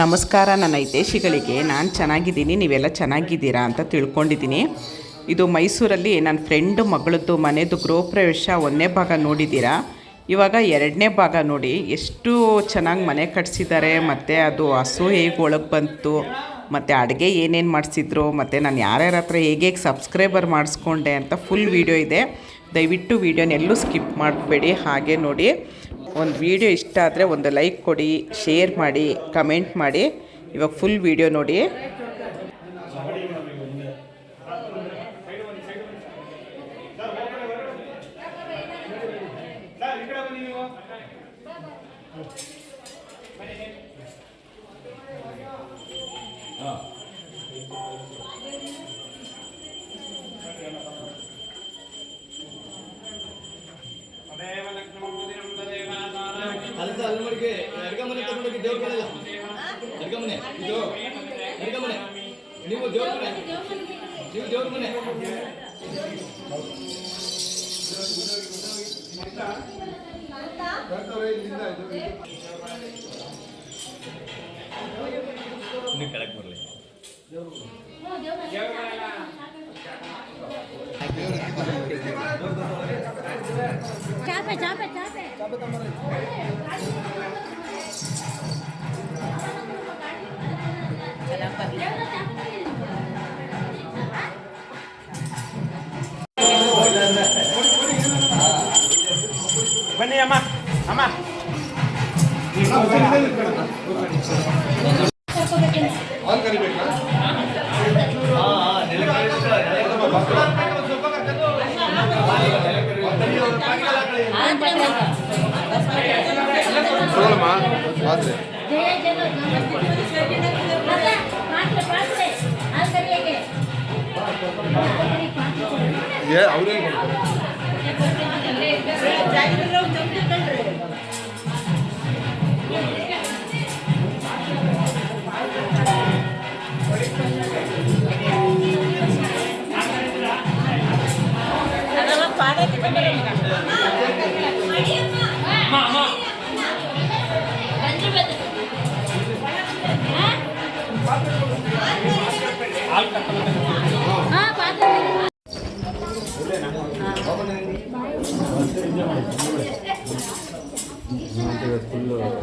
ನಮಸ್ಕಾರ, ನನ್ನ ಹಿತೇಶಿಗಳಿಗೆ ನಾನು ಚೆನ್ನಾಗಿದ್ದೀನಿ, ನೀವೆಲ್ಲ ಚೆನ್ನಾಗಿದ್ದೀರಾ ಅಂತ ತಿಳ್ಕೊಂಡಿದ್ದೀನಿ. ಇದು ಮೈಸೂರಲ್ಲಿ ನನ್ನ ಫ್ರೆಂಡ್ ಮಗಳದ್ದು, ಮನೆದು ಗೃಹ ಪ್ರವೇಶ ಒಂದನೇ ಭಾಗ ನೋಡಿದ್ದೀರಾ? ಇವಾಗ ಎರಡನೇ ಭಾಗ ನೋಡಿ. ಎಷ್ಟು ಚೆನ್ನಾಗಿ ಮನೆ ಕಟ್ಸಿದ್ದಾರೆ, ಮತ್ತು ಅದು ಹಸು ಹೇಗೆ ಒಳಗೆ ಬಂತು, ಮತ್ತು ಅಡುಗೆ ಏನೇನು ಮಾಡಿಸಿದ್ರು, ಮತ್ತು ನಾನು ಯಾರ್ಯಾರ ಹತ್ರ ಹೇಗೆ ಸಬ್ಸ್ಕ್ರೈಬರ್ ಮಾಡಿಸ್ಕೊಂಡೆ ಅಂತ ಫುಲ್ ವೀಡಿಯೋ ಇದೆ. ದಯವಿಟ್ಟು ವೀಡಿಯೋನೆಲ್ಲೂ ಸ್ಕಿಪ್ ಮಾಡಬೇಡಿ. ಹಾಗೆ ನೋಡಿ. ಒಂದು ವಿಡಿಯೋ ಇಷ್ಟ ಆದರೆ ಒಂದು ಲೈಕ್ ಕೊಡಿ ಶೇರ್ ಮಾಡಿ ಕಮೆಂಟ್ ಮಾಡಿ. ಇವಾಗ ಫುಲ್ ವಿಡಿಯೋ ನೋಡಿ. ಅಲ್ಸ ಅಲ್ಮಡಿಗೆ ಅಡ್ಗಮನೆ ತಗೊಂಡೋಗಿ ದೇವ್ರ ಅರ್ಗಮನೆ ಅಡ್ಗಮನೆ ಇದು ಅಡ್ಗಮನೆ ನೀವು ದೇವ್ರ ಮನೆ ನೀವು ದೇವ್ರ ಮನೆ ನೀವು ಕೆಳಗೆ ಬರಲಿ. ಚಾಪೆ ಚಾಪೆ ಚಾಪೆ ಬನ್ನಿ ಅಮ್ಮ ಅಮ್ಮ ಜಯ ಜನ சொல்லமா? பார்த்து. ஏ அவரே அதெல்லாம் பாடத்துக்கு ಬಂದ್ರು ಹಾ ಪಾತ್ರೆ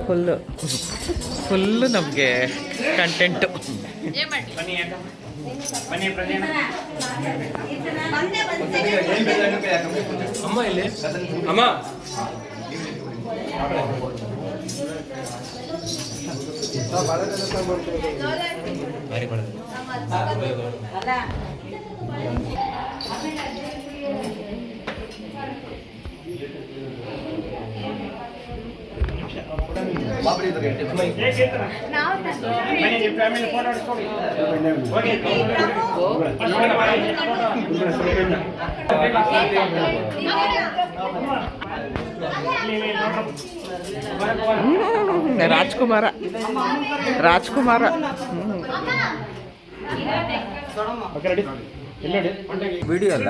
ಫುಲ್ಲು ಫುಲ್ಲು ನಮಗೆ ಕಂಟೆಂಟು ಬನ್ನಿ ಅಕ್ಕ ಬನ್ನಿ ಪ್ರದೇಶ ಅಮ್ಮ ಇಲ್ಲಿ ಅಮ್ಮ ರಾಜ್ಕುಮಾರ. ರಾಜ್ಕುಮಾರ. ವಿಡಿಯೋ ಅಲ್ಲ?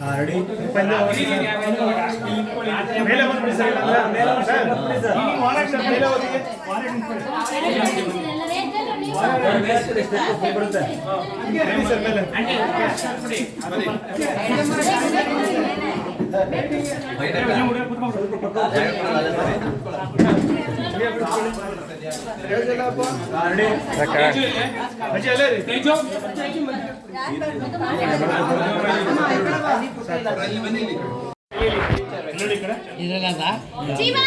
ಕರೀತಾ ಮೇಲೆ ಬಂದ್ಬಿಡಿ ಸರ್ ಸರ್ ಮೇಲೆ ಹೋಗಿ ಬನ್ನಿ ಸರ್ ಮೇಲೆ ಅಜ್ಜಿ ಅಲ್ಲೇ ರೀ ನೋಡಿ ಈ ಕಡೆ ಜೀವಾ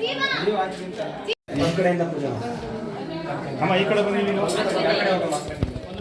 ಜೀವಾ ಅಮ್ಮ ಈ ಕಡೆ ಬನ್ನಿ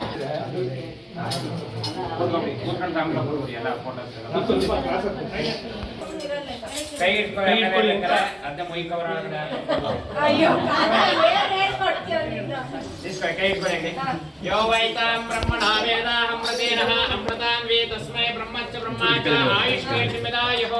ಬಿಡಿಸಿ ನಮಸ್ಕಾರ ಮಾಡ್ಕೊಳ್ಳಿ ಫಸ್ಟ್ ನಮಸ್ಕಾರ ಮಾಡ್ಕೊಳ್ಳಿ ಕೂತ್ಕೊಳ್ಳಿ,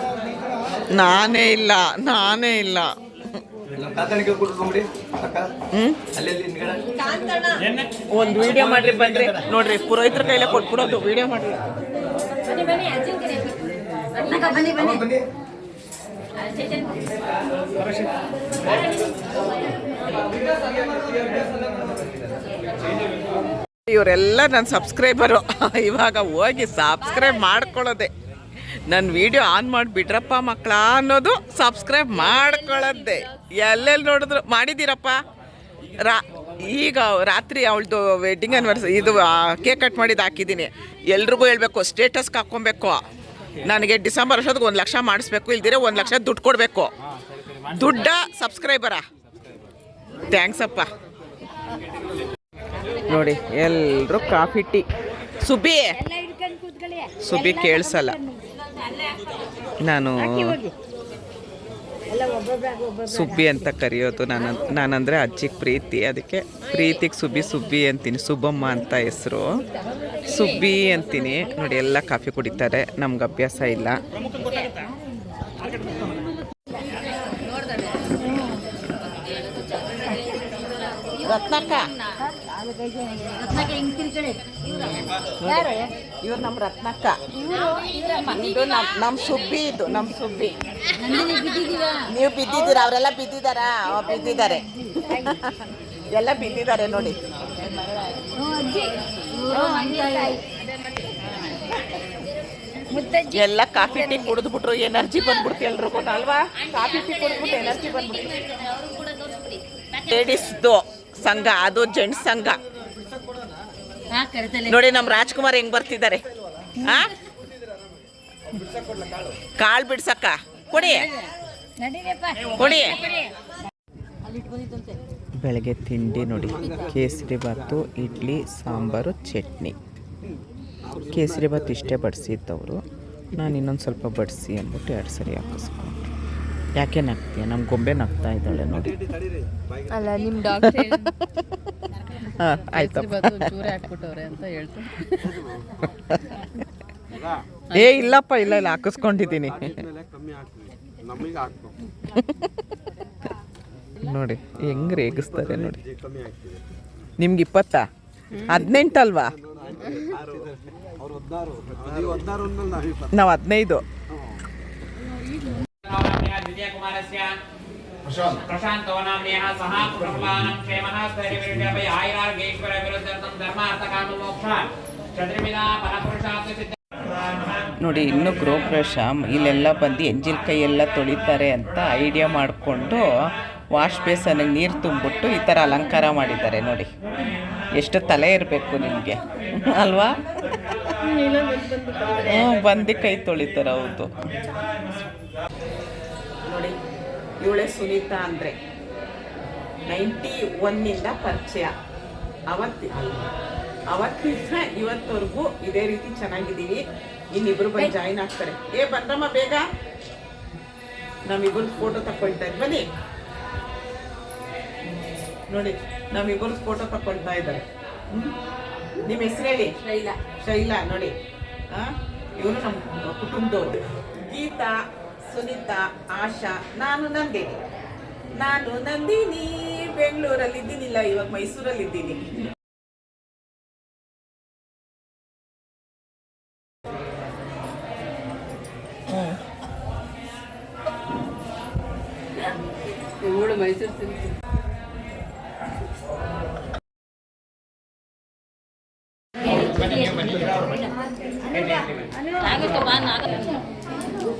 ನಾನೇ ಇಲ್ಲ ನಾನೇ ಇಲ್ಲ. ಒಂದು ವಿಡಿಯೋ ಮಾಡ್ರಿ ಬಂದ್ರೆ. ನೋಡ್ರಿ ಪುರೋಹಿತರ ಕೈಲೇ ಕೊಟ್ಬಿಡೋದು ವಿಡಿಯೋ ಮಾಡ್ರಿ. ಬನ್ನಿ ಬನ್ನಿ ಅಜ್ಜಿ ಬನ್ನಿ ಬನ್ನಿ. ಬನ್ನಿ. ಚೇತನ್ ಇವರೆಲ್ಲ ನನ್ನ ಸಬ್ಸ್ಕ್ರೈಬರು ಇವಾಗ ಹೋಗಿ ಸಬ್ಸ್ಕ್ರೈಬ್ ಮಾಡ್ಕೊಳ್ಳೋದೆ. ನನ್ನ ವಿಡಿಯೋ ಆನ್ ಮಾಡಿಬಿಟ್ರಪ್ಪ ಮಕ್ಕಳ ಅನ್ನೋದು ಸಬ್ಸ್ಕ್ರೈಬ್ ಮಾಡ್ಕೊಳ್ಳೋದೆ ಎಲ್ಲೆಲ್ಲಿ ನೋಡಿದ್ರು ಮಾಡಿದ್ದೀರಪ್ಪ? ರಾ ಈಗ ರಾತ್ರಿ ಅವಳದು ವೆಡ್ಡಿಂಗ್ ಆನಿವರ್ಸರಿ ಇದು ಕೇಕ್ ಕಟ್ ಮಾಡಿದ್ದು ಹಾಕಿದ್ದೀನಿ. ಎಲ್ರಿಗೂ ಹೇಳಬೇಕು ಸ್ಟೇಟಸ್ಗೆ ಹಾಕ್ಕೊಬೇಕು ನನಗೆ ಡಿಸೆಂಬರ್ ವರ್ಷದಾಗ ಒಂದು ಲಕ್ಷ ಮಾಡಿಸ್ಬೇಕು ಇಲ್ದಿರ ಒಂದು ಲಕ್ಷ ದುಡ್ಡು ಕೊಡಬೇಕು. ದುಡ್ಡ ಸಬ್ಸ್ಕ್ರೈಬರ ಥ್ಯಾಂಕ್ಸ್ ಅಪ್ಪ. ನೋಡಿ ಎಲ್ಲರೂ ಕಾಫಿ ಟೀ. ಸುಬ್ಬಿ. ಸುಬ್ಬಿ ಕೇಳಿಸಲ್ಲ. ನಾನು ಸುಬ್ಬಿ ಅಂತ ಕರೆಯೋದು. ನಾನು ನಾನಂದರೆ ಅಜ್ಜಿಗೆ ಪ್ರೀತಿ. ಅದಕ್ಕೆ ಪ್ರೀತಿಗೆ ಸುಬ್ಬಿ ಸುಬ್ಬಿ ಅಂತೀನಿ. ಸುಬ್ಬಮ್ಮ ಅಂತ ಹೆಸರು. ಸುಬ್ಬಿ ಅಂತೀನಿ. ನೋಡಿ ಎಲ್ಲ ಕಾಫಿ ಕುಡಿತಾರೆ. ನಮ್ಗೆ ಅಭ್ಯಾಸ ಇಲ್ಲ. ರತ್ನಕ್ಕ. ಇವ್ರು ನಮ್ಮ ರತ್ನಕ್ಕ. ಇದು ನಮ್ಮ ನಮ್ಮ ಸುಬ್ಬಿ ಇದು ನಮ್ಮ ಸುಬ್ಬಿ. ನೀವು ಬಿದ್ದಿದ್ದೀರ? ಅವರೆಲ್ಲ ಬಿದ್ದಿದ್ದಾರಾ? ಬಿದ್ದಿದ್ದಾರೆ. ಎಲ್ಲ ಬಿದ್ದಿದ್ದಾರೆ ನೋಡಿ. ಎಲ್ಲ ಕಾಫಿ ಟೀ ಕುಡಿದ್ಬಿಟ್ರು ಎನರ್ಜಿ ಬಂದ್ಬಿಡ್ತು ಎಲ್ರಿಗೂ ಅಲ್ವಾ? ಕಾಫಿ ಟೀ ಕುಡಿದ್ಬಿಟ್ಟು ಎನರ್ಜಿ ಬಂದ್ಬಿಡ್ತು. ಲೇಡೀಸ್ದು ಸಂಘ ಅದು ಜೆಂಟ್ಸ್ ಸಂಘ. ಹಾ ಕರೆತಲೆ. ನೋಡಿ ನಮ್ಮ ರಾಜ್ಕುಮಾರ್ ಹೆಂಗ್ ಬರ್ತಿದ್ದಾರೆ. ಆ? ಕಾಳು ಬಿಡ್ಸಕ್ಕ. ಕೊಡಿ. ಕೊಡಿ. ಅಲ್ಲಿ ಇಟ್ಕೊಂಡಿದ್ದಂತೆ ಬೆಳಗ್ಗೆ ತಿಂಡಿ ನೋಡಿ. ಕೇಸರಿ ಭಾತು ಇಡ್ಲಿ ಸಾಂಬಾರು ಚಟ್ನಿ. ಕೇಸರಿ ಭಾತ್ ಇಷ್ಟೇ ಬಡಿಸಿದ್ದವರು. ನಾನು ಇನ್ನೊಂದು ಸ್ವಲ್ಪ ಬಡಿಸಿ ಅಂದ್ಬಿಟ್ಟು ಎರಡು ಸರಿ ಹಾಕಿಸ್ಕೊಂಡು ಯಾಕೆ ನಗ್ತೀಯ? ನಮ್ಮ ಗೊಂಬೆ ನಗ್ತಾ ಇದ್ದಾಳೆ ನೋಡಿ. ಅಲ್ಲ ನಿಮ್ಮ ಡಾಕ್ಟರ್ ಹಾಂ ಆಯಿತು ಚೂರೇ ಹಾಕ್ಬಿಟ್ಟವ್ರೆ ಅಂತ ಹೇಳ್ತಾರೆ ಏ ಇಲ್ಲಪ್ಪ ಇಲ್ಲ ಇಲ್ಲ ಹಾಕಿಸ್ಕೊಂಡಿದ್ದೀನಿ. ನೋಡಿ ಹೆಂಗ್ ರೇಗಿಸ್ತಾರೆ ನೋಡಿ. ನಿಮ್ಗೆ ಇಪ್ಪತ್ತಾ? ಹದಿನೆಂಟಲ್ವಾ? ನಾವು ಹದಿನೈದು. द्वितीय कुमारस्य प्रशान्तो नाम्न्यः सः कुटुम्बानां क्षेमः स्थैर्यविरुद्धपि आयुरार्गेश्वर विरुद्धर्थं धर्मार्थकाममोक्ष चतुर्विधा फलपुरुषार्थ सिद्ध ನೋಡಿ ಇನ್ನು ಗೃಹಪ್ರವೇಶ ಇಲ್ಲೆಲ್ಲ ಬಂದು ಎಂಜಿಲ್ ಕೈ ಎಲ್ಲ ತೊಳಿತಾರೆ ಅಂತ ಐಡಿಯಾ ಮಾಡಿಕೊಂಡು ವಾಶ್ ಬೇಸನಿಗೆ ನೀರು ತುಂಬಿಟ್ಟು ಈ ಥರ ಅಲಂಕಾರ ಮಾಡಿದ್ದಾರೆ ನೋಡಿ ಎಷ್ಟು ತಲೆ ಇರಬೇಕು ನಿಮಗೆ ಅಲ್ವಾ ಹ್ಞೂ ಬಂದು ಕೈ ತೊಳಿತಾರೆ ಹೌದು ನೋಡಿ. ಇವಳೆ ಸುನೀತಾ ಅಂದರೆ ನೈಂಟಿ ಒನ್ನಿಂದ ಪರಿಚಯ. ಅವತ್ತಿ ಅವತ್ತಿಂದ ಇವತ್ತವರೆಗೂ ಇದೇ ರೀತಿ ಚೆನ್ನಾಗಿದ್ದೀವಿ. ಇನ್ನಿಬ್ರು ಬಂದು ಜಾಯಿನ್ ಆಗ್ತಾರೆ. ಏ ಬಂದಮ್ಮ ಬೇಗ. ನಮ್ಮಿಬ್ಬರು ಫೋಟೋ ತಕೊಳ್ತಾ ಇದ್ ಬನ್ನಿ. ನೋಡಿ ನಮ್ಮಿಬ್ಬರು ಫೋಟೋ ತಕೊಳ್ತಾ ಇದ್ದಾರೆ. ನಿಮ್ಮ ಹೆಸರು ಹೇಳಿ? ಶೈಲಾ. ಶೈಲಾ ನೋಡಿ. ಇವರು ನಮ್ಮ ಕುಟುಂಬದವರು. ಗೀತಾ. ಸುನೀತಾ ಆಶಾ ನಾನು ನಂದಿನಿ. ನಾನು ನಂದಿನಿ ಬೆಂಗಳೂರಲ್ಲಿ ಇದ್ದೀನಿಲ್ಲ ಇವಾಗ ಮೈಸೂರಲ್ಲಿ ಇದ್ದೀನಿ. ಇವಳು ಮೈಸೂರು ಸಿಲ್ಕ್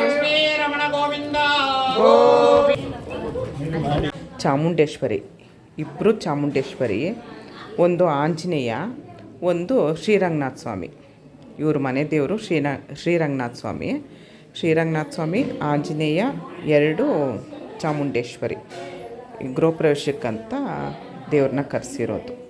ಲಕ್ಷ್ಮೀ ರಮಣ ಗೋವಿಂದ ಚಾಮುಂಡೇಶ್ವರಿ ಇಬ್ಬರು ಚಾಮುಂಡೇಶ್ವರಿ ಒಂದು ಆಂಜನೇಯ ಒಂದು ಶ್ರೀರಂಗನಾಥ ಸ್ವಾಮಿ. ಇವ್ರ ಮನೆ ದೇವರು ಶ್ರೀನ ಶ್ರೀರಂಗನಾಥ ಸ್ವಾಮಿ. ಶ್ರೀರಂಗನಾಥ ಸ್ವಾಮಿ ಆಂಜನೇಯ ಎರಡು ಚಾಮುಂಡೇಶ್ವರಿ. ಗೃಹಪ್ರವೇಶಕ್ಕಂತ ಗೃಹ ಪ್ರವೇಶಕ್ಕಂತ ದೇವ್ರನ್ನ ಕರೆಸಿರೋದು.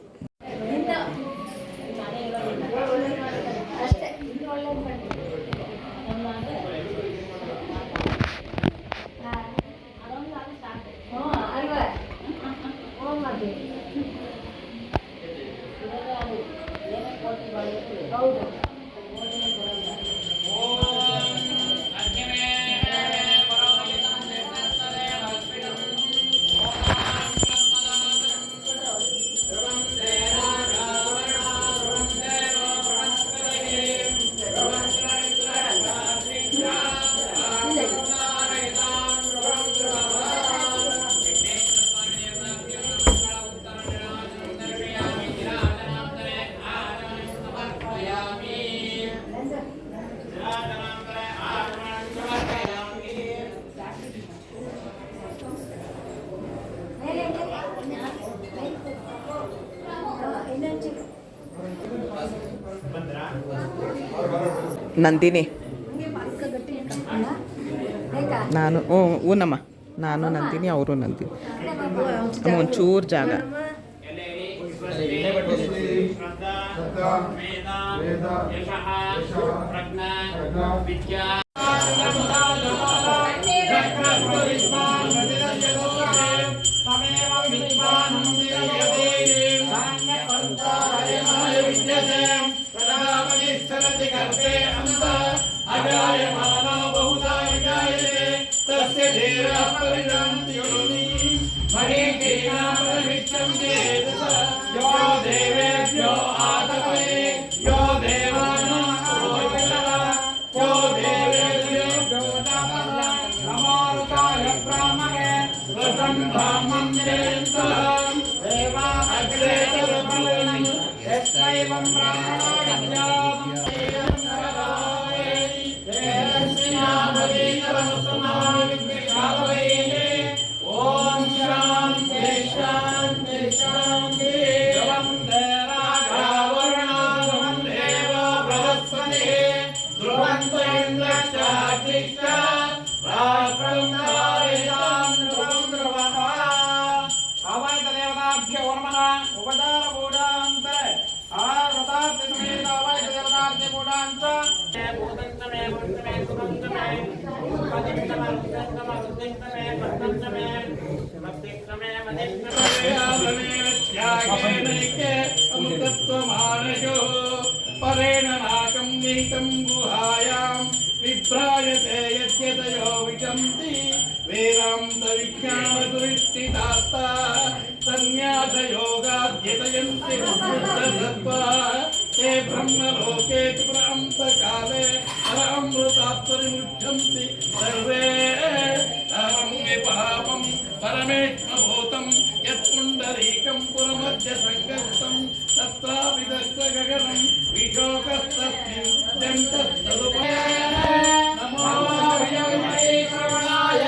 ನಂದಿನಿ. ನಾನು ಓ ಊನಮ್ಮ. ನಾನು ನಂದಿನಿ ಅವರು ನಂದಿನಿ. ಒಂಚೂರು ಜಾಗ. देवा अग्रे यस्मैवं ब्राह्मणा क्रमे मत्तम क्रमे भक्ति क्रमे मदिक्रमे अमृतत्वमानशो परेण नाकं नीतं गुहायां विभ्राजते यद्यतयो विशन्ति वेदान्तविज्ञानदुरिष्टिदास्ता सन्न्यासयोगाद्यतयन्ति सर्वे పరమేత్మభూతం యత్పుండరీకం పురమధ్య సంగతం తత్రాపి దగ్ధగరం వియోగస్తస్మిన్ జంటస్తదుపాయ నమో శ్రవణాయ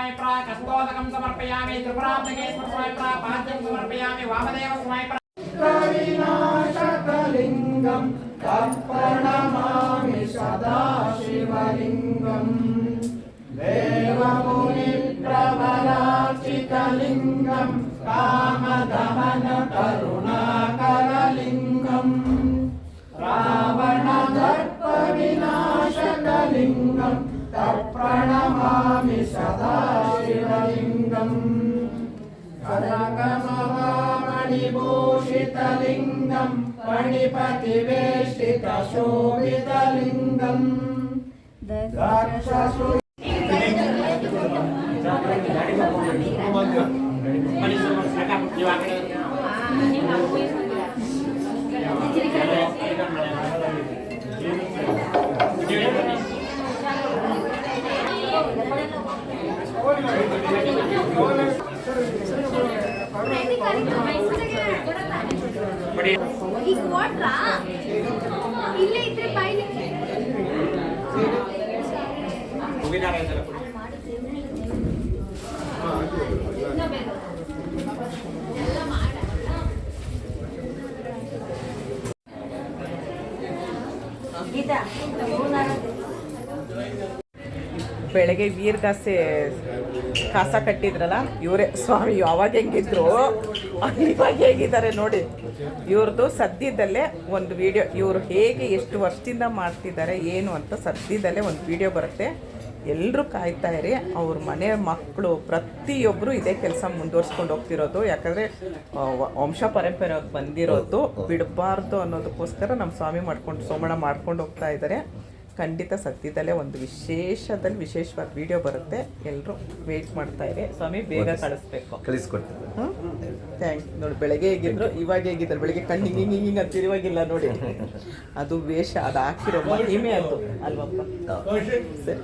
कस्तोदकं समर्पयामि त्रिपुरान्तके स्मर्स्वामि पाद्यं समर्पयामि वामदेव स्वामि कविनाशकलिङ्गं तत्प्रणमामि सदा शिवलिङ्गम् देवमुनिप्रवराचितलिङ्गं कामदमन मणिपतिवेष्टितशोभितलिङ्गम् दक्षसु ಈಗ ಕೊಟ್ರಾ ಇಲ್ಲೇ ಇದ್ರೆ ಬಾಯ್ಲಿ ಬೆಳಗ್ಗೆ ವೀರ್ಗಾಸೆ ಕಾಸ ಕಟ್ಟಿದ್ರಲ್ಲ ಇವರೇ ಸ್ವಾಮಿ ಅವಾಗ ಹೆಂಗಿದ್ರು? ಇವಾಗ ಹೇಗಿದ್ದಾರೆ ನೋಡಿ. ಇವ್ರದ್ದು ಸದ್ಯದಲ್ಲೇ ಒಂದು ವಿಡಿಯೋ ಇವರು ಹೇಗೆ ಎಷ್ಟು ವರ್ಷದಿಂದ ಮಾಡ್ತಿದ್ದಾರೆ ಏನು ಅಂತ ಸದ್ಯದಲ್ಲೇ ಒಂದು ವಿಡಿಯೋ ಬರುತ್ತೆ. ಎಲ್ಲರೂ ಕಾಯ್ತಾ ಇರಿ ಅವ್ರ ಮನೆ ಮಕ್ಕಳು ಪ್ರತಿಯೊಬ್ಬರು ಇದೇ ಕೆಲಸ ಮುಂದುವರ್ಸ್ಕೊಂಡು ಹೋಗ್ತಿರೋದು. ಯಾಕಂದರೆ ವಂಶ ಪರಂಪರೆ ಬಂದಿರೋದು. ಬಿಡಬಾರ್ದು ಅನ್ನೋದಕ್ಕೋಸ್ಕರ ನಮ್ಮ ಸ್ವಾಮಿ ಮಾಡ್ಕೊಂಡು ಸೋಮಣ್ಣ ಮಾಡ್ಕೊಂಡು ಹೋಗ್ತಾ ಇದ್ದಾರೆ ಖಂಡಿತ ಸತ್ಯದಲ್ಲೇ ಒಂದು ವಿಶೇಷದಲ್ಲಿ ವಿಶೇಷವಾದ ವಿಡಿಯೋ ಬರುತ್ತೆ. ಎಲ್ಲರೂ ವೇಟ್ ಮಾಡ್ತಾ ಇದೆ ಸ್ವಾಮಿ ಬೇಗ ಕಳಿಸ್ಬೇಕು. ಕಳಿಸ್ಕೊಡ್ತೀನಿ. ಥ್ಯಾಂಕ್ ನೋಡಿ ಬೆಳಗ್ಗೆ ಹೇಗಿದ್ರು ಇವಾಗ ಹೇಗಿದ್ರು ಬೆಳಗ್ಗೆ ಕಣ್ಣು ಹಿಂಗೆ ಹಿಂಗೆ ಹಿಂಗೆ ಅಂತ ಇರುವಾಗಿಲ್ಲ ನೋಡಿ. ಅದು ವೇಷ ಅದು ಹಾಕಿರೋ ಮಹಿಮೆ ಅದು. ಅಲ್ವಪ್ಪ? ಸರಿ.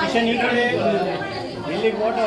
ಕಿಶನ್ ಈ ಕಡೆ ಇಲ್ಲಿ ಫೋಟೋ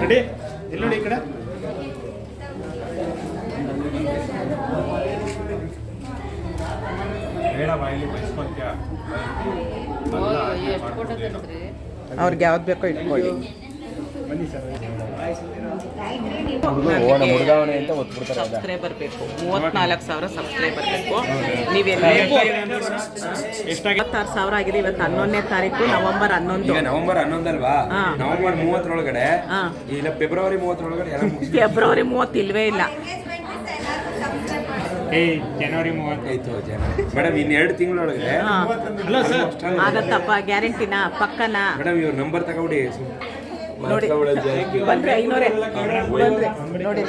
ರೆಡಿ? ಇಲ್ಲಿ ನೋಡಿ ಈ ಕಡೆ? ಅವ್ರಿಗೆ ಯಾವ್ದು ಬೇಕೋ ಇಟ್ಕೊಳ್ಳಿ. ಬನ್ನಿ ಸರ್. ಸಬ್ಸ್ಕ್ರೈಬರ್ ಬೇಕು. ಮೂವತ್ನಾಲ್ಕು ಸಾವಿರ ಸಬ್ಸ್ಕ್ರೈಬರ್ ಬೇಕು. ನೀವೆಲ್ಲ ಎಷ್ಟಾಗಿ ಇಪ್ಪತ್ತಾರು ಸಾವಿರ ಆಗಿದೆ ಇವತ್ತು ಹನ್ನೊಂದನೇ ತಾರೀಕು ನವೆಂಬರ್ ಹನ್ನೊಂದು. ಈಗ ನವೆಂಬರ್ ಹನ್ನೊಂದಲ್ವಾ? ಅಲ್ವಾ ನವೆಂಬರ್ ಮೂವತ್ತರೊಳಗಡೆ? ಹಾ. ಇಲ್ಲ ಫೆಬ್ರವರಿ ಮೂವತ್ತರೊಳಗಡೆ ಫೆಬ್ರವರಿ ಮೂವತ್ತು ಇಲ್ವೇ ಇಲ್ಲ. ಏಯ್ ಜನವರಿ ಮೂವತ್ತೈದು ಆಯ್ತು ಜನ ಮೇಡಮ್ ಇನ್ನೆರಡು ತಿಂಗಳೊಳಗೆ ಹಾ. ಅಲ್ಲ ಸರ್ ಆಗತ್ತಪ್ಪ ಗ್ಯಾರಂಟಿನಾ ಪಕ್ಕನಾ? ಮೇಡಮ್ ಇವ್ರ ನಂಬರ್ ತಗೊಬಿಡಿ. ನೋಡಿ ಬಂದ್ರೆ ಐನೂರೇ ಬಂದ್ರೆ ನೋಡಿ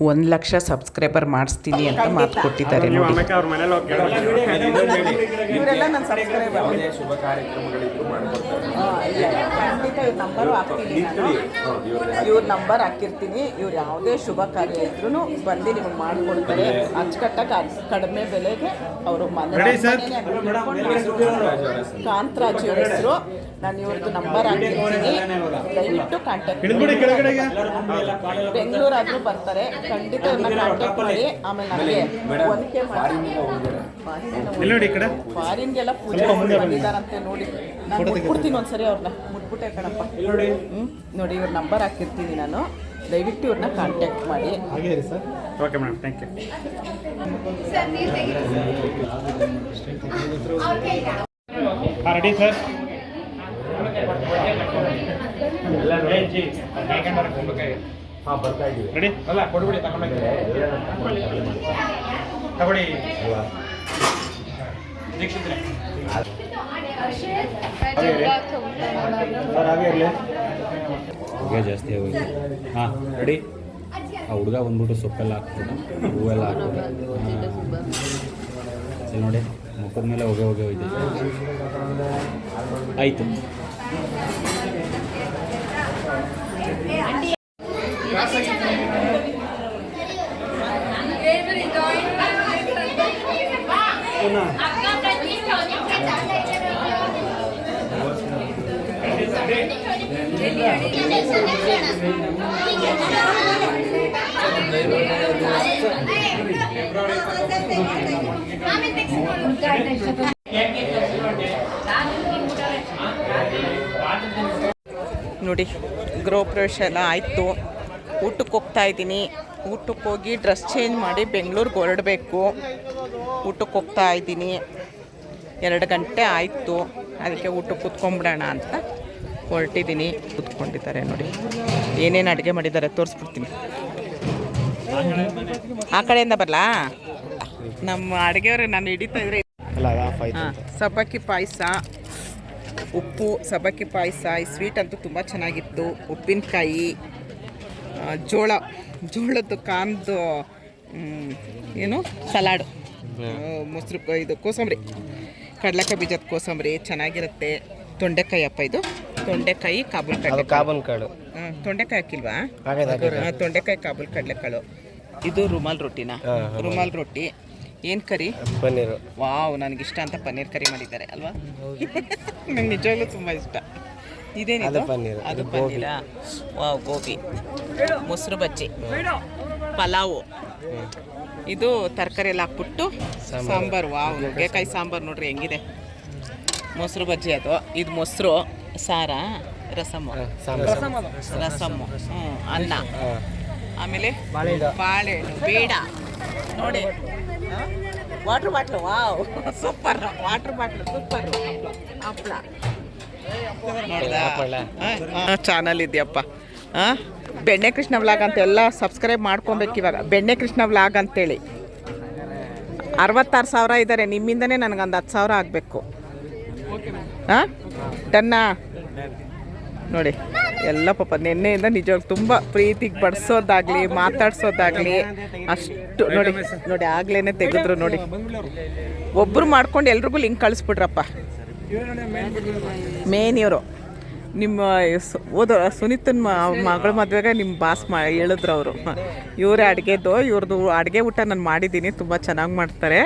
ಒಂದು ಲಕ್ಷ ಸಬ್ಸ್ಕ್ರೈಬರ್ ಮಾಡಿಸ್ತೀನಿ ಅಂತ ಮಾತು ಕೊಟ್ಟಿದ್ದಾರೆ ಇವರೆಲ್ಲ ನನ್ನ ಸಬ್ಸ್ಕ್ರೈಬರ್ ಖಂಡಿತ ಇವ್ರ ನಂಬರು ಹಾಕ್ತೀನಿ ನಾನು. ಇವ್ರ ನಂಬರ್ ಹಾಕಿರ್ತೀನಿ. ಇವ್ರು ಯಾವುದೇ ಶುಭ ಕಾರ್ಯ ಇದ್ರೂ ಬಂದು ನಿಮ್ಗೆ ಮಾಡಿಕೊಡ್ತಾರೆ. ಅಚ್ಚುಕಟ್ಟಾಗಿ ಕಡಿಮೆ ಬೆಲೆಗೆ ಅವರು ಮನೆ? ಕಾಂತರಾಜ್ ಇವ್ರ ಹೆಸರು. ನಾನು ಇವ್ರದ್ದು ನಂಬರ್ ಹಾಕಿರ್ತೀನಿ. ದಯವಿಟ್ಟು ಕಾಂಟ್ಯಾಕ್ಟ್ ಬೆಂಗಳೂರಾದ್ರೂ ಬರ್ತಾರೆ. ಖಂಡಿತ ಇವ್ರನ್ನ ಕಾಂಟ್ಯಾಕ್ಟ್ ಮಾಡಿ. ಆಮೇಲೆ ನನಗೆ ಒನಕೆ ಮಾಡಿ ಫಾರಿನ್ಗೆಲ್ಲ ಪೂಜೆ ಬಂದಿದ್ದಾರಂತೆ ನೋಡಿ. ನಾನು ಕೊಡ್ತೀನಿ ಒಂದ್ಸರಿ. ಅವ್ರನ್ನ ಮುಟ್ಬಿಟ್ಟೆ ಕಣಪ್ಪ. ಹ್ಞೂ ನೋಡಿ. ಇವ್ರ ನಂಬರ್ ಹಾಕಿರ್ತೀನಿ ನಾನು. ದಯವಿಟ್ಟು ಇವ್ರನ್ನ ಕಾಂಟ್ಯಾಕ್ಟ್ ಮಾಡಿ. ಓಕೆ ಮೇಡಮ್ ಥ್ಯಾಂಕ್ ಯು ಹಾಂ ರೆಡಿ ಸರ್ ರೆಡಿ ಅಲ್ಲ ಕೊಡ್ಬಿಡಿ ತಗೊಳ್ಳಿ. ದೀಕ್ಷಿತ್ರೆ. ಹುಡುಗ ಜಾಸ್ತಿ ಆಗೋಯ್ತು. ಹಾಂ ರೆಡಿ ಆ ಹುಡುಗ ಬಂದ್ಬಿಟ್ಟು ಸೊಪ್ಪೆಲ್ಲ ಹಾಕ್ಬಿಟ್ಟು. ಹೂವೆಲ್ಲ ಹಾಕ್ಬಿಟ್ಟು. ನೋಡಿ, ಮುಖದ ಮೇಲೆ ಹೊಗೆ ಹೋಗಿ ಹೋಯ್ತು. ಆಯಿತು. ನೋಡಿ, ಗೃಹ ಪ್ರವೇಶ ಎಲ್ಲ ಆಯಿತು. ಊಟಕ್ಕೆ ಹೋಗ್ತಾ ಇದ್ದೀನಿ. ಊಟಕ್ಕೆ ಹೋಗಿ ಡ್ರೆಸ್ ಚೇಂಜ್ ಮಾಡಿ ಬೆಂಗಳೂರಿಗೆ ಹೊರಡಬೇಕು. ಊಟಕ್ಕೆ ಹೋಗ್ತಾ ಇದ್ದೀನಿ. ಎರಡು ಗಂಟೆ ಆಯಿತು. ಅದಕ್ಕೆ ಊಟಕ್ಕೆ ಕೂತ್ಕೊಂಡ್ಬಿಡೋಣ ಅಂತ ಹೊರಟಿದ್ದೀನಿ. ಕೂತ್ಕೊಂಡಿದ್ದಾರೆ ನೋಡಿ. ಏನೇನು ಅಡುಗೆ ಮಾಡಿದ್ದಾರೆ ತೋರಿಸ್ಬಿಡ್ತೀನಿ. ಆ ಕಡೆಯಿಂದ ಬರಲಾ? ನಮ್ಮ ಅಡುಗೆಯವ್ರೆ ನಾನು ಹಿಡಿತಾ ಇದ್ರೆ ಸಬ್ಬಕ್ಕಿ ಪಾಯಸ ಉಪ್ಪು ಸಬ್ಬಕ್ಕಿ ಪಾಯಸ ಈ ಸ್ವೀಟ್ ಅಂತೂ ತುಂಬ ಚೆನ್ನಾಗಿತ್ತು. ಉಪ್ಪಿನಕಾಯಿ ಜೋಳ ಜೋಳದ್ದು ಕಾಂದು ಏನು? ಸಲಾಡ್. ಮೊಸರು ಇದು ಕೋಸಂಬರಿ. ಕಡಲೆಕಾಯಿ ಬೀಜದ ಕೋಸಂಬರಿ ಚೆನ್ನಾಗಿರುತ್ತೆ. ತೊಂಡೆಕಾಯಿ ಅಪ್ಪ ಇದು? ತೊಂಡೆಕಾಯಿ ಕಾಬೂಲ್ ಕಡಲೆ ಕಾಬೂಲ್ ಕಾಳು. ತೊಂಡೆಕಾಯಿ ಹಾಕಿಲ್ವಾ? ತೊಂಡೆಕಾಯಿ ಕಾಬೂಲ್ ಕಡಲೆಕಾಳು. ಇದು ರುಮಾಲ್ ರೊಟ್ಟಿನಾ? ರುಮಾಲ್. ರೊಟ್ಟಿ. ಏನು ಕರಿ? ಪನ್ನೀರು. ವಾವ್ ಇಷ್ಟ ಅಂತ ಪನ್ನೀರ್ ಕರಿ ಮಾಡಿದ್ದಾರೆ ಅಲ್ವಾ? ನಂಗೆ ನಿಜವಾಗ್ಲೂ ತುಂಬ ಇಷ್ಟ. ಇದೇನಿದು? ಅದು ಪನ್ನೀರ್, ಅದು. ಪನ್ನೀರಾ? ವಾವ್ ಗೋಬಿ. ಮೊಸರು ಬಜ್ಜಿ. ಪಲಾವು. ಇದು ತರಕಾರಿ ಎಲ್ಲ ಹಾಕ್ಬಿಟ್ಟು ಸಾಂಬಾರು. ವಾವ್ ನುಗ್ಗೆಕಾಯಿ ಸಾಂಬಾರು ನೋಡ್ರಿ ಹೆಂಗಿದೆ? ಮೊಸರು ಬಜ್ಜಿ ಅದು. ಇದು ಮೊಸರು ಸಾರ ರಸಮ್ಮು ರಸಮ್ಮು ಹ್ಞೂ ಅನ್ನ. ಆಮೇಲೆ ಬಾಳೆಹಣ್ಣು ಬೇಡ. ನೋಡಿ. Water bottle wow super water bottle super ಹಪ್ಪಳ. ಚಾನಲ್ ಇದೆಯಪ್ಪ. ಹಾಂ ಬೆಣ್ಣೆ ಕೃಷ್ಣ ವ್ಲಾಗ್ ಅಂತ ಎಲ್ಲ ಸಬ್ಸ್ಕ್ರೈಬ್ ಮಾಡ್ಕೊಬೇಕು ಇವಾಗ. ಬೆಣ್ಣೆ ಕೃಷ್ಣ ವ್ಲಾಗ್ ಅಂತೇಳಿ. ಅರವತ್ತಾರು ಸಾವಿರ ಇದ್ದಾರೆ ನಿಮ್ಮಿಂದನೇ ನನಗೊಂದು ಹತ್ತು ಸಾವಿರ ಆಗಬೇಕು. ಹಾಂ ಡನ್ನಾ ನೋಡಿ, ಎಲ್ಲ ಪಾಪ ನಿನ್ನೆಯಿಂದ ನಿಜವಾಗ್ಲೂ ತುಂಬ ಪ್ರೀತಿಗೆ ಬಡಿಸೋದಾಗ್ಲಿ, ಮಾತಾಡ್ಸೋದಾಗ್ಲಿ, ಅಷ್ಟು ನೋಡಿ ನೋಡಿ ಆಗ್ಲೇ ತೆಗೆದ್ರು ನೋಡಿ. ಒಬ್ಬರು ಮಾಡ್ಕೊಂಡು ಎಲ್ರಿಗೂ ಲಿಂಕ್ ಕಳಿಸ್ಬಿಡ್ರಪ್ಪ. ಮೇನ್ ಇವರು ನಿಮ್ಮ ಓದೋ ಸುನೀತನ ಮಗಳ ಮದುವೆಗೆ ನಿಮ್ಮ ಬಾಸ್ ಮಾ, ಹೇಳಿದ್ರು ಅವರು. ಇವರೇ ಅಡುಗೆದು ಇವ್ರದ್ದು ಅಡುಗೆ ಊಟ ನಾನು ಮಾಡಿದ್ದೀನಿ ತುಂಬ ಚೆನ್ನಾಗಿ ಮಾಡ್ತಾರೆ.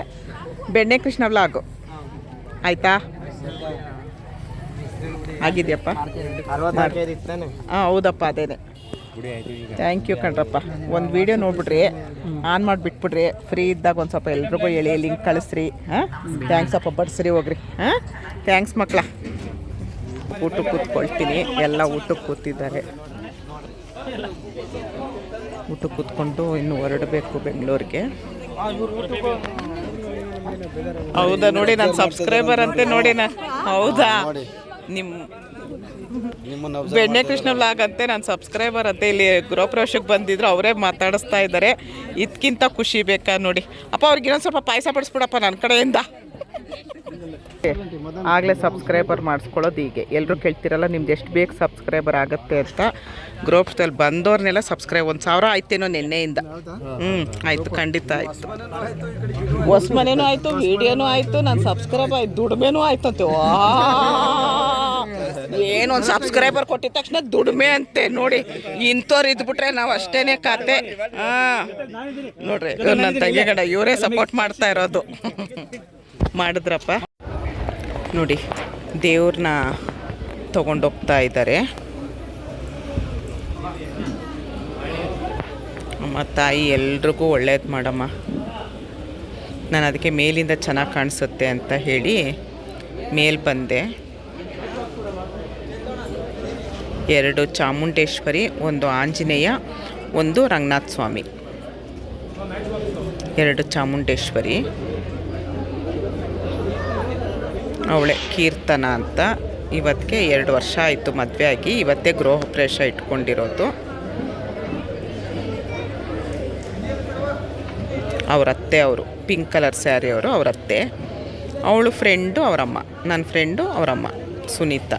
ಬೆಣ್ಣೆ ಕೃಷ್ಣ ವ್ಲಾಗು ಆಯ್ತಾ? ಆಗಿದೆಯಪ್ಪ? ಹಾಂ ಹೌದಪ್ಪ ಅದೇನೆ. ಥ್ಯಾಂಕ್ ಯು ಕಣ್ರಪ್ಪ. ಒಂದು ವೀಡಿಯೋ ನೋಡ್ಬಿಡ್ರಿ. ಆನ್ ಮಾಡಿಬಿಟ್ಬಿಡ್ರಿ. ಫ್ರೀ ಇದ್ದಾಗ ಒಂದು ಸ್ವಲ್ಪ ಎಲ್ರಿಗೂ ಹೇಳಿ ಲಿಂಕ್ ಕಳಿಸ್ರಿ. ಹಾಂ? ಥ್ಯಾಂಕ್ಸ್ ಅಪ್ಪ ಬಡ್ಸ್ರಿ ಹೋಗ್ರಿ. ಹಾಂ? ಥ್ಯಾಂಕ್ಸ್ ಮಕ್ಕಳ. ಊಟಕ್ಕೆ ಕೂತ್ಕೊಳ್ತೀನಿ. ಎಲ್ಲ ಊಟಕ್ಕೆ ಕೂತಿದ್ದಾರೆ. ಊಟಕ್ಕೆ ಕೂತ್ಕೊಂಡು ಇನ್ನು ಹೊರಡಬೇಕು ಬೆಂಗಳೂರಿಗೆ. ಹೌದಾ ನೋಡಿ ನಾನು ಸಬ್ಸ್ಕ್ರೈಬರ್ ಅಂತೆ ನೋಡಿ ನಾ ಹೌದಾ? ನಿಮ್ಮ ಬೆಣ್ಣೆ ಕೃಷ್ಣ ವ್ಲಾಗ್ ಅಂತೆ ನಾನು ಸಬ್ಸ್ಕ್ರೈಬರ್ ಅಂತೆ ಇಲ್ಲಿ ಗೃಹಪ್ರವೇಶಕ್ಕೆ ಬಂದಿದ್ರು ಅವರೇ ಮಾತಾಡಿಸ್ತಾ ಇದ್ದಾರೆ. ಇದಕ್ಕಿಂತ ಖುಷಿ ಬೇಕಾ ನೋಡಿ. ಅಪ್ಪ ಅವ್ರಿಗೆ ಇನ್ನೊಂದು ಸ್ವಲ್ಪ ಪಾಯಸ ಪಡಿಸ್ಬಿಡಪ್ಪ ನನ್ನ ಕಡೆಯಿಂದ. ಆಗಲೇ ಸಬ್ಸ್ಕ್ರೈಬರ್ ಮಾಡಿಸ್ಕೊಳ್ಳೋದು ಹೀಗೆ. ಎಲ್ಲರೂ ಕೇಳ್ತಿರಲ್ಲ ನಿಮ್ದು ಎಷ್ಟು ಬೇಗ ಸಬ್ಸ್ಕ್ರೈಬರ್ ಆಗುತ್ತೆ ಅಂತ. ಗ್ರೂಪ್ಸ್ದಲ್ಲಿ ಬಂದವ್ರನ್ನೆಲ್ಲ ಸಬ್ಸ್ಕ್ರೈಬ್ ಒಂದು ಸಾವಿರ ಆಯ್ತೇನೋ ನಿನ್ನೆಯಿಂದ. ಹ್ಞೂ ಆಯಿತು ಖಂಡಿತ ಆಯಿತು. ಹೊಸ ಮನೇನೂ ಆಯಿತು ವೀಡಿಯೋನೂ ಆಯಿತು ನಾನು ಸಬ್ಸ್ಕ್ರೈಬ್ ಆಯ್ತು ದುಡಿಮೆನೂ ಆಯ್ತಂತೆ. ಅಂತೆ ಏನೋ ಒಂದು ಸಬ್ಸ್ಕ್ರೈಬರ್ ಕೊಟ್ಟಿದ ತಕ್ಷಣ ದುಡಿಮೆ ಅಂತೆ ನೋಡಿ. ಇಂಥವ್ರು ಇದ್ಬಿಟ್ರೆ ನಾವು ಅಷ್ಟೇನೆ ಖಾತೆ. ಹಾಂ. ನೋಡ್ರಿ ನನ್ನ ತಂಗಿ ಕಡ ಇವರೇ ಸಪೋರ್ಟ್ ಮಾಡ್ತಾ ಇರೋದು. ಮಾಡಿದ್ರಪ್ಪ. ನೋಡಿ ದೇವ್ರನ್ನ ತಗೊಂಡೋಗ್ತಾ ಇದ್ದಾರೆ ಅಮ್ಮ, ತಾಯಿ ಎಲ್ರಿಗೂ ಒಳ್ಳೇದು ಮಾಡಮ್ಮ. ನಾನು ಅದಕ್ಕೆ ಮೇಲಿಂದ ಚೆನ್ನಾಗಿ ಕಾಣಿಸುತ್ತೆ ಅಂತ ಹೇಳಿ ಮೇಲ್ ಬಂದೆ. ಎರಡು ಚಾಮುಂಡೇಶ್ವರಿ, ಒಂದು ಆಂಜನೇಯ, ಒಂದು ರಂಗನಾಥ ಸ್ವಾಮಿ. ಎರಡು ಚಾಮುಂಡೇಶ್ವರಿ. ಅವಳೆ ಕೀರ್ತನ ಅಂತ ಇವತ್ತಿಗೆ ಎರಡು ವರ್ಷ ಆಯಿತು ಮದುವೆ ಆಗಿ. ಇವತ್ತೇ ಗೃಹ ಪ್ರವೇಶ ಇಟ್ಕೊಂಡಿರೋದು. ಅವ್ರ ಅತ್ತೆ ಅವರು, ಪಿಂಕ್ ಕಲರ್ ಸ್ಯಾರಿ ಅವರು ಅವ್ರ ಅತ್ತೆ ಅವಳು ಫ್ರೆಂಡು ಅವರಮ್ಮ. ನನ್ನ ಫ್ರೆಂಡು ಅವರಮ್ಮ, ಸುನೀತಾ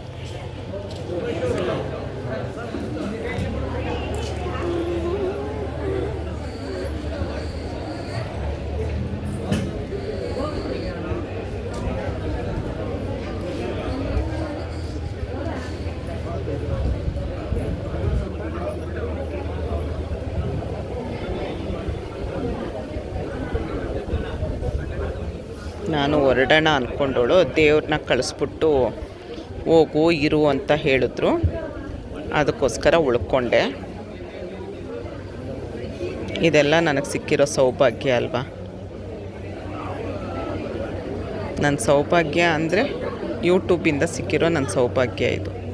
ನಾನು ಹೊರಡೋಣ ಅಂದ್ಕೊಂಡವಳು, ದೇವ್ರನ್ನ ಕಳಿಸ್ಬಿಟ್ಟು ಹೋಗು, ಇರು ಅಂತ ಹೇಳಿದ್ರು. ಅದಕ್ಕೋಸ್ಕರ ಉಳ್ಕೊಂಡೆ. ಇದೆಲ್ಲ ನನಗೆ ಸಿಕ್ಕಿರೋ ಸೌಭಾಗ್ಯ ಅಲ್ವಾ? ನನ್ನ ಸೌಭಾಗ್ಯ ಅಂದರೆ ಯೂಟ್ಯೂಬಿಂದ ಸಿಕ್ಕಿರೋ ನನ್ನ ಸೌಭಾಗ್ಯ ಇದು.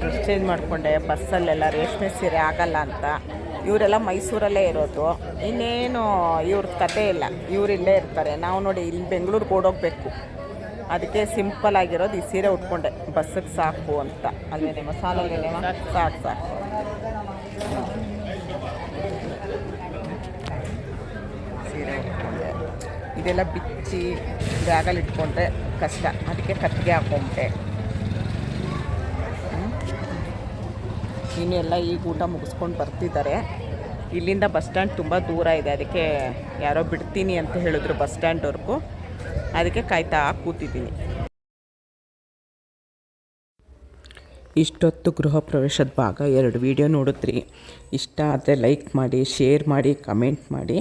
ಡ್ರೆಸ್ ಚೇಂಜ್ ಮಾಡಿಕೊಂಡೆ ಬಸ್ಸಲ್ಲೆಲ್ಲ ರೇಷ್ಮೆ ಸೀರೆ ಆಗಲ್ಲ ಅಂತ. ಇವರೆಲ್ಲ ಮೈಸೂರಲ್ಲೇ ಇರೋದು. ಇನ್ನೇನು ಇವ್ರ ಕತೆ ಇಲ್ಲ. ಇವ್ರು ಇಲ್ಲೇ ಇರ್ತಾರೆ. ನಾವು ನೋಡಿ ಇಲ್ಲಿ ಬೆಂಗಳೂರಿಗೆ ಓಡೋಗ್ಬೇಕು. ಅದಕ್ಕೆ ಸಿಂಪಲ್ ಆಗಿರೋದು ಈ ಸೀರೆ ಉಟ್ಕೊಂಡೆ. ಬಸ್ಸಿಗೆ ಸಾಕು ಅಂತ. ಅಲ್ಲೇನೆ ಮಸಾಲೆ ಸಾಕು ಸಾಕು. ಸೀರೆ ಉಟ್ಕೊಂಡೆ. ಇದೆಲ್ಲ ಬಿಚ್ಚಿ ಬ್ಯಾಗಲ್ಲಿ ಇಟ್ಕೊಂಡ್ರೆ ಕಷ್ಟ. ಅದಕ್ಕೆ ಕತ್ತಿಗೆ ಹಾಕೊಂಡೆ. ಇನ್ನು ಎಲ್ಲ ಈಗ ಊಟ ಮುಗಿಸ್ಕೊಂಡು ಬರ್ತಿದ್ದಾರೆ. ಇಲ್ಲಿಂದ ಬಸ್ ಸ್ಟ್ಯಾಂಡ್ ತುಂಬ ದೂರ ಇದೆ. ಅದಕ್ಕೆ ಯಾರೋ ಬಿಡ್ತೀನಿ ಅಂತ ಹೇಳಿದ್ರು ಬಸ್ ಸ್ಟ್ಯಾಂಡ್ವರೆಗೂ ಅದಕ್ಕೆ ಕಾಯ್ತಾ ಕೂತಿದ್ದೀನಿ. ಇಷ್ಟೊತ್ತು ಗೃಹ ಪ್ರವೇಶದ ಭಾಗ. ಎರಡು ವಿಡಿಯೋ ನೋಡಿದ್ರಿ ಇಷ್ಟ ಆದರೆ ಲೈಕ್ ಮಾಡಿ, ಶೇರ್ ಮಾಡಿ, ಕಮೆಂಟ್ ಮಾಡಿ.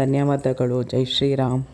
ಧನ್ಯವಾದಗಳು. ಜೈ ಶ್ರೀರಾಮ್.